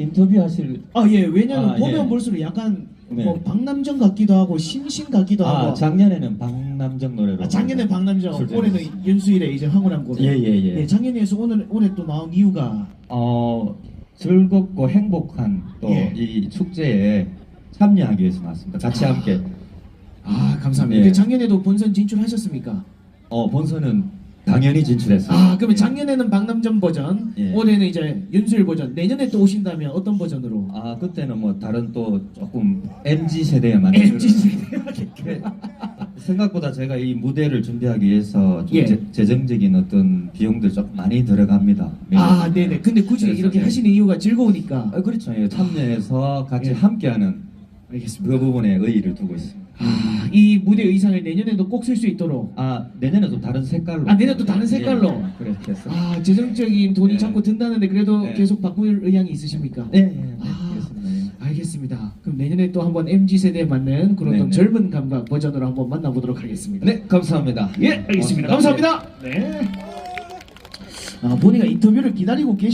인터뷰하실 아예 왜냐면 아, 보면 예. 볼수록 약간 네. 뭐 박남정 같기도 하고 신신 같기도 아 하고 작년에는 박남정 노래로 아, 작년에 박남정 출전했어요. 올해는 윤수일의 이제 황홀한 곡 예예예 예, 작년에서 오늘 올해 또 나온 이유가 어 즐겁고 행복한 또 예. 이 축제에 참여하기 위해서 나왔습니다. 같이 아. 함께 아 감사합니다. 예. 작년에도 본선 진출하셨습니까? 어 본선은 당연히 진출했어요. 아 그러면 작년에는 박남정 버전, 예. 올해는 이제 윤수일 버전. 내년에 또 오신다면 어떤 버전으로? 아 그때는 뭐 다른 또 조금 MZ 세대에 맞는 MZ 네. 생각보다 제가 이 무대를 준비하기 위해서 좀 예. 재, 재정적인 어떤 비용들 좀 많이 들어갑니다. 아 네네. 근데 굳이 그래서, 이렇게 네. 하시는 이유가 즐거우니까. 아, 그렇죠. 예, 참여해서 같이 예. 함께하는 알겠습니다. 그 부분에 의의를 두고 있습니다. 아, 이 무대 의상을 내년에도 꼭 쓸 수 있도록. 아 내년에 좀 다른 색깔로. 아, 내년 또 다른 색깔로? 예, 그렇게 해서. 아 재정적인 돈이 네. 자꾸 든다는데 그래도 네. 계속 바꿀 의향이 있으십니까? 네, 네, 네, 아. 그렇습니다. 예. 알겠습니다. 그럼 내년에 또 한번 MZ 세대에 맞는 그런 좀 네네. 젊은 감각 버전으로 한번 만나보도록 하겠습니다. 네, 감사합니다. 예, 알겠습니다. 감사합니다. 네. 아, 본이가 인터뷰를 기다리고 계셨.